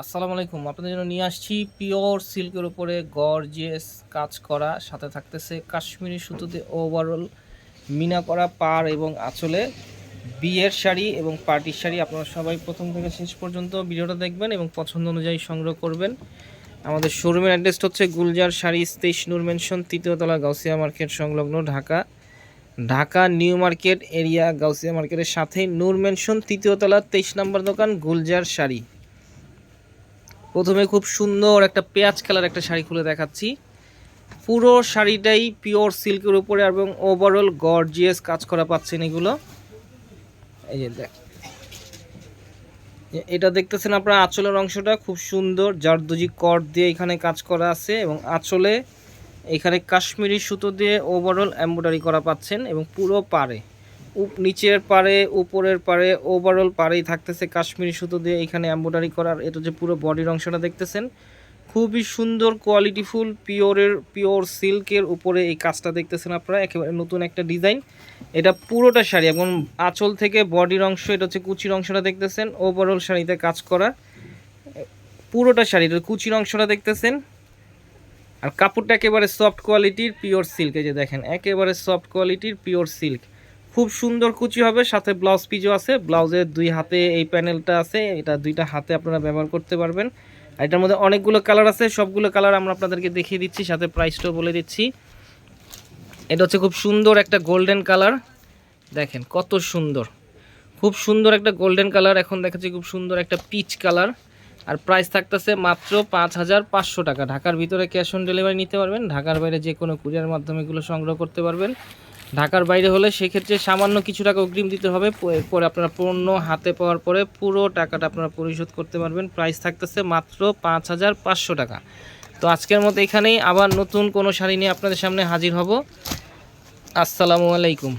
আসসালামু আলাইকুম। আপনাদের জন্য নিয়ে আসছি পিওর সিল্কের উপরে গর্জিয়াস কাজ করা, সাথে থাকতেছে কাশ্মীরি সুতোতে ওভারঅল মিনা করা পার এবং আঁচলে বিয়ের শাড়ি এবং পার্টির শাড়ি। আপনারা সবাই প্রথম থেকে শেষ পর্যন্ত ভিডিওটা দেখবেন এবং পছন্দ অনুযায়ী সংগ্রহ করবেন। আমাদের শোরুমের অ্যাড্রেসটা হচ্ছে গুলজার শাড়ি তেইশ নূর মেনশন তৃতীয়তলা গাউসিয়া মার্কেট সংলগ্ন Dhaka. Dhaka new market area Gausia মার্কেটের সাথেই নূর মেনশন তৃতীয়তলা তেইশ নম্বর দোকান, গুলজার শাড়ি। প্রথমে খুব সুন্দর একটা পেঁয়াজ কালার একটা শাড়ি খুলে দেখাচ্ছি। পুরো শাড়িটাই পিওর সিল্কের উপরে এবং ওভারঅল গর্জিয়াস কাজ করা পাচ্ছেন এগুলো। এই যে দেখ। এটা দেখতেছেন আপনার আঁচলের অংশটা, খুব সুন্দর জারদুজি কট দিয়ে এখানে কাজ করা আছে এবং আঁচলে এখানে কাশ্মীরি সুতো দিয়ে ওভারঅল এমব্রয়ডারি করা পাচ্ছেন এবং পুরো পারে নিচের পারে উপরের পারে ওভারঅল পারেই থাকতেছে কাশ্মীরি সুতো দিয়ে এখানে এমব্রয়ডারি করার। এটা যে পুরো বডির অংশটা দেখতেছেন, খুবই সুন্দর কোয়ালিটিফুল পিওরের পিওর সিল্কের উপরে এই কাজটা দেখতেছেন আপনারা। একেবারে নতুন একটা ডিজাইন এটা পুরোটা শাড়ি, এবং আঁচল থেকে বডির অংশ, এটা হচ্ছে কুচির অংশটা দেখতেছেন ওভারঅল শাড়িতে কাজ করা। পুরোটা শাড়ি, এটা কুচির অংশটা দেখতেছেন। আর কাপড়টা একেবারে সফট কোয়ালিটির পিওর সিল্ক এই যে দেখেন, একেবারে সফট কোয়ালিটির পিওর সিল্ক খুব সুন্দর কুচি হবে, সাথে ব্লাউজ পিজও আছে। ব্লাউজের দুই হাতে এই প্যানেলটা আছে, এটা দুইটা হাতে আপনারা ব্যবহার করতে পারবেন। আর এটার মধ্যে অনেকগুলো কালার আছে, সবগুলো কালার আমরা আপনাদেরকে দেখিয়ে দিচ্ছি, সাথে প্রাইসটাও বলে দিচ্ছি। এটা হচ্ছে খুব সুন্দর একটা গোল্ডেন কালার দেখেন কত সুন্দর। খুব সুন্দর একটা গোল্ডেন কালার এখন দেখাচ্ছি খুব সুন্দর একটা পিচ কালার আর প্রাইস থাকতেছে মাত্র পাঁচ হাজার পাঁচশো টাকা। ঢাকার ভিতরে ক্যাশ অন ডেলিভারি নিতে পারবেন, ঢাকার বাইরে যে কোনো কুরিয়ার মাধ্যমে এগুলো সংগ্রহ করতে পারবেন। ঢাকার বাইরে হলে সেক্ষেত্রে সামান্য কিছু টাকা অগ্রিম দিতে হবে পরে আপনারা পণ্য হাতে পাওয়ার পরে পুরো টাকাটা আপনারা পরিশোধ করতে পারবেন। প্রাইস থাকতেছে মাত্র পাঁচ হাজার পাঁচশো টাকা। তো আজকের মতো এখানেই আবার নতুন কোনো শাড়ি নিয়ে আপনাদের সামনে হাজির হব। আসসালামু আলাইকুম।